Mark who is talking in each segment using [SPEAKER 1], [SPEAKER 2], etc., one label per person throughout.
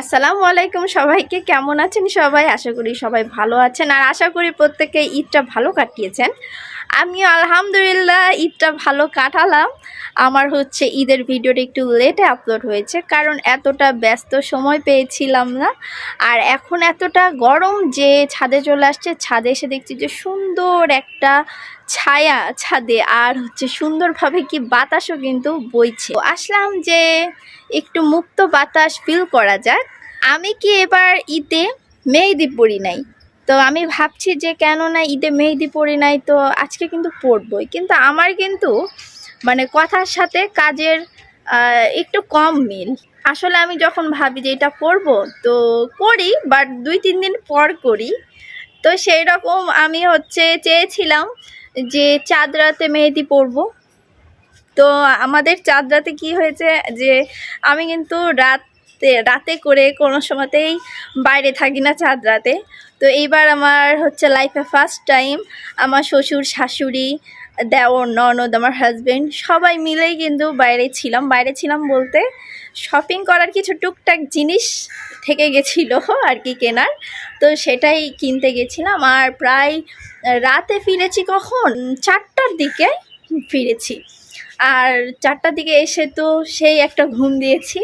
[SPEAKER 1] আসসালামু আলাইকুম সবাইকে, কেমন আছেন সবাই? আশা করি সবাই ভালো আছেন। আর আশা করি প্রত্যেকে ঈদটা ভালো কাটিয়েছেন। আমিও আলহামদুলিল্লাহ, ঈদটা ভালো কাটালাম। আমার হচ্ছে ঈদের ভিডিওটা একটু লেটে আপলোড হয়েছে, কারণ এতটা ব্যস্ত সময় পেয়েছিলাম না। আর এখন এতটা গরম যে ছাদে চলে আসছে, ছাদে এসে দেখছি যে সুন্দর একটা ছায়া ছাদে, আর হচ্ছে সুন্দরভাবে কি বাতাসও কিন্তু বইছে। আসলাম যে একটু মুক্ত বাতাস ফিল করা যাক। আমি কি এবার ঈদে মেহেদি পরি নাই? তো আমি ভাবছি যে কেন না ঈদে মেহেদি পরি নাই, তো আজকে কিন্তু পরবই। কিন্তু আমার কিন্তু মানে কথার সাথে কাজের একটু কম মিল। আসলে আমি যখন ভাবি যে এটা পরবো, তো করি বাট দুই, তিন দিন পর করি। তো সেই রকম আমি হচ্ছে চেয়েছিলাম যে চাঁদ রাতে মেহেদি পরবো। তো আমাদের চাঁদ রাতে কি হয়েছে যে, আমি কিন্তু রাতে রাতে করে কোনো সময়তেই বাইরে থাকি না চাঁদ রাতে। তো এইবার আমার হচ্ছে লাইফে ফার্স্ট টাইম আমার শ্বশুর, শাশুড়ি, দেওর, ননদ, আমার হাজবেন্ড সবাই মিলেই কিন্তু বাইরে ছিলাম। বাইরে ছিলাম বলতে শপিং করার কিছু টুকটাক জিনিস থেকে গেছিল আর কি কেনার। তো সেটাই কিনতে গেছিলাম আর প্রায় রাতে ফিরেছি কখন? চারটার দিকে ফিরেছি। আর চারটার দিকে এসে তো সেই একটা ঘুম দিয়েছি।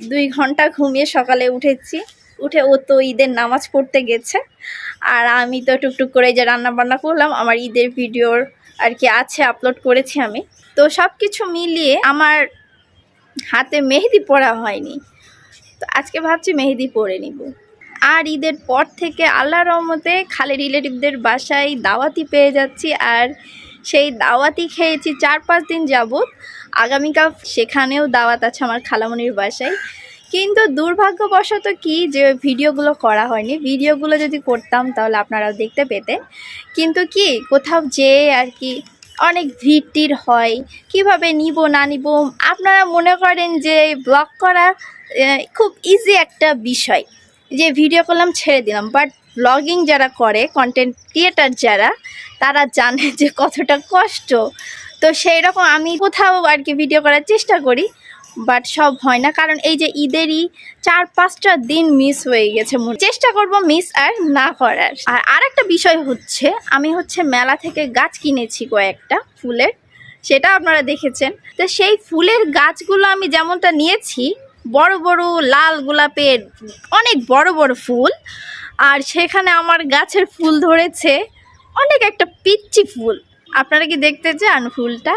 [SPEAKER 1] দুই ঘণ্টা ঘুমিয়ে সকালে উঠেছি। উঠে ও তো ঈদের নামাজ পড়তে গেছে। আর আমি তো টুকটুক করে যে রান্না বান্না করলাম, আমার ঈদের ভিডিওর আর কি আছে আপলোড করেছি আমি। তো সব কিছু মিলিয়ে আমার হাতে মেহেদি পরা হয়নি। তো আজকে ভাবছি মেহেদি পরে নিব। আর ঈদের পর থেকে আল্লাহ রহমতে খালি রিলেটিভদের বাসায় দাওয়াতি পেয়ে যাচ্ছি। আর সেই দাওয়াতি খেয়েছি চার পাঁচ দিন যাবত আগামীকাল সেখানেও দাওয়াত আছে আমার খালামনির বাসায়। কিন্তু দুর্ভাগ্যবশত কি যে ভিডিওগুলো করা হয়নি। ভিডিওগুলো যদি করতাম তাহলে আপনারাও দেখতে পেতেন। কিন্তু কি, কোথাও যেয়ে আর কি অনেক ভিড় টির হয়। কীভাবে নিব, না নিব, আপনারা মনে করেন যে ব্লগ করা খুব ইজি একটা বিষয়। যে ভিডিও করলাম, ছেড়ে দিলাম। বাট ব্লগিং যারা করে কন্টেন্ট ক্রিয়েটার যারা, তারা জানে যে কতটা কষ্ট। তো সেই রকম আমি কোথাও আর কি ভিডিও করার চেষ্টা করি বাট সব হয় না। কারণ এই যে ঈদেরই চার পাঁচটা দিন মিস হয়ে গেছে চেষ্টা করব মিস আর না করার। আর আরেকটা বিষয় হচ্ছে, আমি হচ্ছে মেলা থেকে গাছ কিনেছি কয়েকটা ফুলের, সেটা আপনারা দেখেছেন। তো সেই ফুলের গাছগুলো আমি যেমনটা নিয়েছি, বড় বড় লাল গোলাপের, অনেক বড় বড় ফুল, আর সেখানে আমার গাছের ফুল ধরেছে অনেক একটা পিচ্চি ফুল। আপনারা কি দেখতে চান ফুলটা?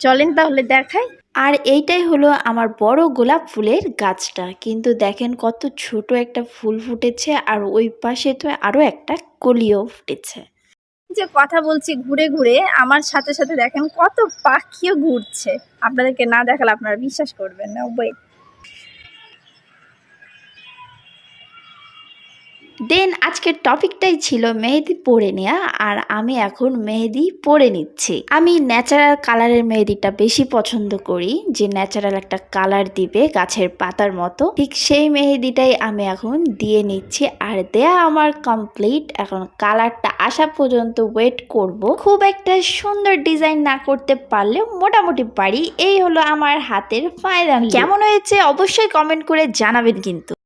[SPEAKER 1] চলেন তাহলে দেখাই।
[SPEAKER 2] আর এইটাই হলো আমার বড় গোলাপ ফুলের গাছটা। কিন্তু দেখেন কত ছোট একটা ফুল ফুটেছে আর ওই পাশে তো আরও একটা কলিও ফুটেছে।
[SPEAKER 1] যে কথা বলছি ঘুরে ঘুরে আমার সাথে সাথে দেখেন কত পাখিও ঘুরছে। আপনাদেরকে না দেখালে আপনারা বিশ্বাস করবেন না ওয়েট
[SPEAKER 2] দেন আজকের টপিকটাই ছিল মেহেদি পরে নেওয়া আর আমি এখন মেহেদি পরে নিচ্ছি। আমি ন্যাচারাল কালারের মেহেদিটা বেশি পছন্দ করি, যে ন্যাচারাল একটা কালার দিবে গাছের পাতার মতো। ঠিক সেই মেহেদিটাই আমি এখন দিয়ে নিচ্ছি, আর দেয়া আমার কমপ্লিট এখন কালারটা আসা পর্যন্ত ওয়েট করব। খুব একটা সুন্দর ডিজাইন না করতে পারলেও মোটামুটি পারি। এই হলো আমার হাতের ফাইনাল কেমন হয়েছে অবশ্যই কমেন্ট করে জানাবেন কিন্তু।